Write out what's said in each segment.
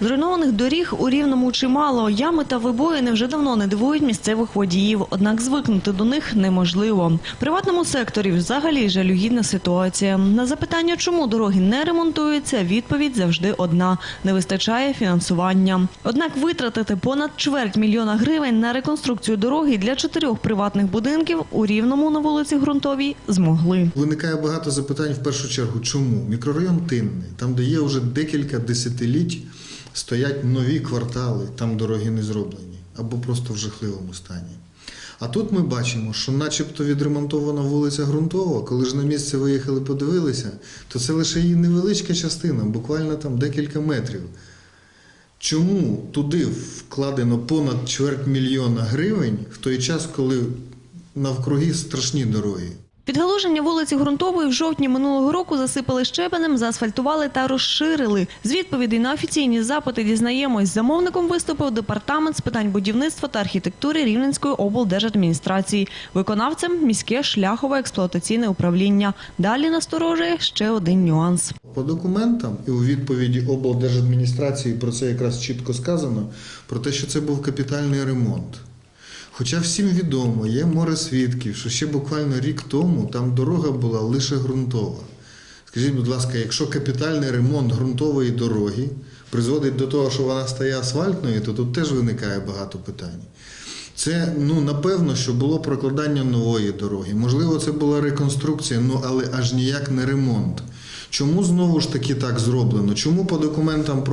Зруйнованих доріг у рівному чимало. Ями та вибоїни вже давно не дивують місцевих водіїв, однак звикнути до них неможливо. Приватному секторі взагалі жалюгідна ситуація. На запитання, чому дороги не ремонтуються, відповідь завжди одна: не вистачає фінансування. Однак витратити понад чверть мільйона гривень на реконструкцію дороги для чотирьох приватних будинків у рівному на вулиці Грунтовій змогли. Виникає багато запитань в першу чергу, чому мікрорайон Тинний, там, де є вже декілька десятиліть, стоять нові квартали, там дороги не зроблені або просто в жахливому стані. А тут ми бачимо, що начебто відремонтована вулиця Грунтова, коли ж на місце виїхали, подивилися, то це лише її невеличка частина, буквально там декілька метрів. Чому туди вкладено понад чверть мільйона гривень в той час, коли навкруги страшні дороги? Підгалуження вулиці Грунтової в жовтні минулого року засипали щебенем, заасфальтували та розширили. З відповідей на офіційні запити дізнаємось, замовником виступив департамент з питань будівництва та архітектури Рівненської облдержадміністрації. Виконавцем міське шляхове експлуатаційне управління. Далі насторожує ще один нюанс. По документам і у відповіді облдержадміністрації про це якраз чітко сказано, про те, що це був капітальний ремонт. Хоча всім відомо, є море свідків, що ще буквально рік тому там дорога була лише ґрунтова. Скажіть, будь ласка, якщо капітальний ремонт ґрунтової дороги призводить до того, що вона стає асфальтною, то тут теж виникає багато питань. Це ну напевно, що було прокладання нової дороги. Можливо, це була реконструкція, ну але аж ніяк не ремонт. Чому знову ж таки так зроблено? Чому по документам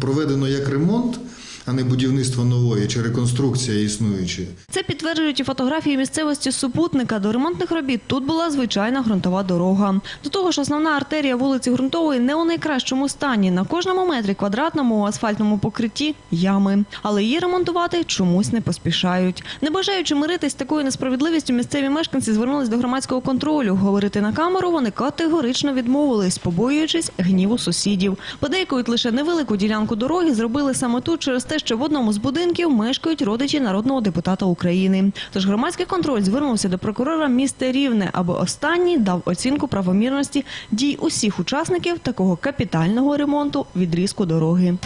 проведено як ремонт, а не будівництво нової чи реконструкція існуючої? Це підтверджують і фотографії місцевості супутника. До ремонтних робіт тут була звичайна ґрунтова дорога. До того ж, основна артерія вулиці Ґрунтової не у найкращому стані. На кожному метрі квадратному у асфальтному покритті ями. Але її ремонтувати чомусь не поспішають. Не бажаючи миритись з такою несправедливістю, місцеві мешканці звернулись до громадського контролю. Говорити на камеру вони категорично відмовились, побоюючись гніву сусідів. Подейкують лише невелику ділянку дороги зробили саме тут через що в одному з будинків мешкають родичі народного депутата України. Тож громадський контроль звернувся до прокурора міста Рівне, аби останній дав оцінку правомірності дій усіх учасників такого капітального ремонту відрізку дороги.